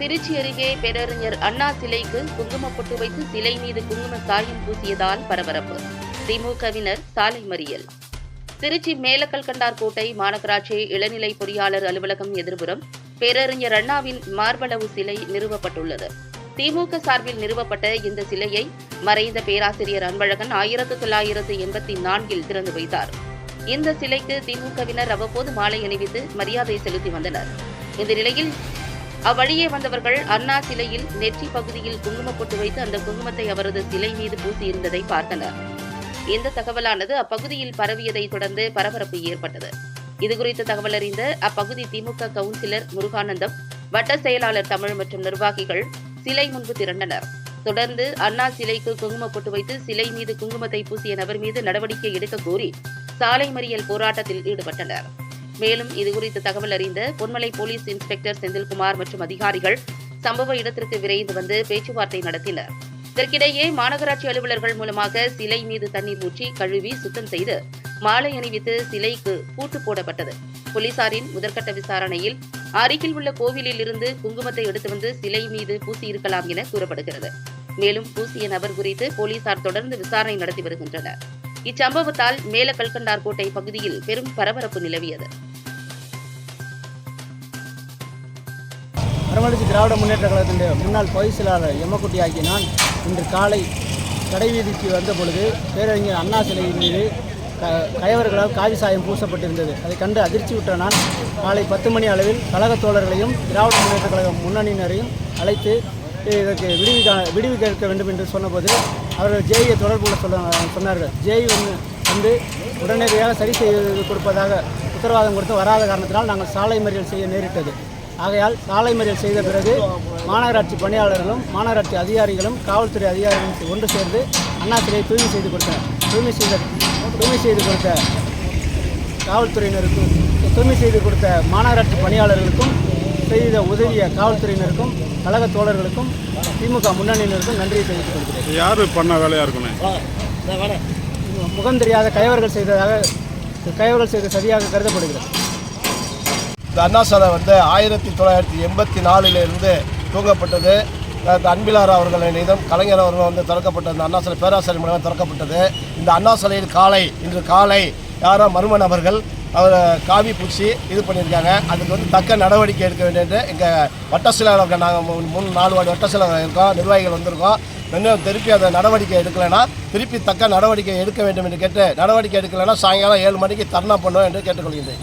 திருச்சி அருகே பேரறிஞர் அண்ணா சிலைக்கு குங்குமப்பட்டு வைத்து சிலை மீது குங்கும சாயம் பூசியதால் பரபரப்பு. திமுகவினர் சாலை மறியல். திருச்சி மேலக்கல்கண்டார் கோட்டை மாநகராட்சி இளநிலை பொறியாளர் அலுவலகம் எதிர்புறம் பேரறிஞர் அண்ணாவின் மார்பளவு சிலை நிறுவப்பட்டுள்ளது. திமுக சார்பில் நிறுவப்பட்ட இந்த சிலையை மறைந்த பேராசிரியர் அன்பழகன் ஆயிரத்து தொள்ளாயிரத்து எண்பத்தி நான்கில் திறந்து வைத்தார். இந்த சிலைக்கு திமுகவினர் அவ்வப்போது மாலை அணிவித்து மரியாதை செலுத்தி வந்தனர். இந்த நிலையில் அவ்வழியே வந்தவர்கள் அண்ணா சிலையில் நெற்றி பகுதியில் குங்குமப் பொட்டு வைத்து அந்த குங்குமத்தை அவரது சிலை மீது பூசியிருந்ததை பார்த்தனர். இந்த தகவலானது அப்பகுதியில் பரவியதை தொடர்ந்து பரபரப்பு ஏற்பட்டது. இதுகுறித்த தகவல் அறிந்த அப்பகுதி திமுக கவுன்சிலர் முருகானந்தம் வட்ட செயலாளர் தமிழ் மற்றும் நிர்வாகிகள் சிலை முன்பு திரண்டனர். தொடர்ந்து அண்ணா சிலைக்கு குங்குமப் பொட்டு வைத்து சிலை மீது குங்குமத்தை பூசிய நபர் மீது நடவடிக்கை எடுக்க கோரி சாலை மறியல் போராட்டத்தில் ஈடுபட்டனர். மேலும் இதுகுறித்து தகவல் அறிந்த பொன்மலை போலீஸ் இன்ஸ்பெக்டர் செந்தில்குமார் மற்றும் அதிகாரிகள் சம்பவ இடத்திற்கு விரைந்து வந்து பேச்சுவார்த்தை நடத்தினர். இதற்கிடையே மாநகராட்சி அலுவலர்கள் மூலமாக சிலை மீது தண்ணீர் ஊற்றி கழுவி சுத்தம் செய்து மாலை அணிவித்து சிலைக்கு பூட்டு போடப்பட்டது. போலீசாரின் முதற்கட்ட விசாரணையில் அருகில் உள்ள கோவிலில் இருந்து குங்குமத்தை எடுத்து வந்து சிலை மீது பூசியிருக்கலாம் என கூறப்படுகிறது. மேலும் பூசிய நபர் குறித்து போலீசார் தொடர்ந்து விசாரணை நடத்தி வருகின்றனர். இச்சம்பவத்தால் மேல கல்கண்டார்கோட்டை பகுதியில் பெரும் பரபரப்பு நிலவியது. மறுமலர்ச்சி திராவிட முன்னேற்ற கழகத்தினுடைய முன்னாள் பொதுச் செயலாளர் எம்மக்குட்டி ஆகிய நான் இன்று காலை கடைவீதிக்கு வந்த பொழுது பேரறிஞர் அண்ணா சிலையின் மீது க கயவர்களால் காவி சாயம் பூசப்பட்டிருந்தது. அதை கண்டு அதிர்ச்சி விட்ட நான் காலை பத்து மணி அளவில் கழகத் தோழர்களையும் திராவிட முன்னேற்ற கழகம் முன்னணியினரையும் அழைத்து இதற்கு விடுவி விடுவி கேட்க வேண்டும் என்று சொன்னபோது அவர்கள் ஜேயை தொடர்புள்ள சொல்ல சொன்னார்கள். ஜேய் வந்து வந்து உடனடியாக சரி செய்து கொடுப்பதாக உத்தரவாதம் கொடுத்து வராத காரணத்தினால் நாங்கள் சாலை மறியல் செய்ய நேரிட்டது. ஆகையால் சாலை மறியல் செய்த பிறகு மாநகராட்சி பணியாளர்களும் மாநகராட்சி அதிகாரிகளும் காவல்துறை அதிகாரிகளும் ஒன்று சேர்ந்து அண்ணா சிலையை தூய்மை செய்து கொடுத்தனர். தூய்மை செய்த தூய்மை செய்து கொடுத்த காவல்துறையினருக்கும் தூய்மை செய்து கொடுத்த மாநகராட்சி பணியாளர்களுக்கும் செய்த உதவிய காவல்துறையினருக்கும் கழக தோழர்களுக்கும் திமுக முன்னணியினருக்கும் நன்றியை தெரிவித்துக் கொள்கிறேன். யார் பண்ண வேலையாக இருக்குண்ணே முகம் தெரியாத கயவர்கள் செய்ததாக கயவர்கள் செய்த சரியாக கருதப்படுகிறது. அண்ணா சாலை வந்து ஆயிரத்தி தொள்ளாயிரத்தி எண்பத்தி நாலிலிருந்து தூங்கப்பட்டது அன்பிலார் அவர்கள் நிதம் கலைஞர் அவர்கள் வந்து திறக்கப்பட்ட இந்த அண்ணா சாலை பேராசிரியர் மூலமாக திறக்கப்பட்டது. இந்த அண்ணா சாலையில் காலை இன்று காலை யாரோ மர்ம நபர்கள் அவர் காவி பூச்சி இது பண்ணியிருக்காங்க. அதுக்கு வந்து தக்க நடவடிக்கை எடுக்க வேண்டும் என்று எங்கள் வட்ட செயலாளர்கள் நாங்கள் மூணு நாலு வாடி வட்ட செயலாளர் இருக்கோம் நிர்வாகிகள் வந்திருக்கோம். இன்னும் திருப்பி அந்த நடவடிக்கை எடுக்கலைன்னா திருப்பி தக்க நடவடிக்கை எடுக்க வேண்டும் என்று கேட்டு நடவடிக்கை எடுக்கலைன்னா சாயங்காலம் ஏழு மணிக்கு தர்ணா பண்ணுவோம் என்று கேட்டுக்கொள்கின்றேன்.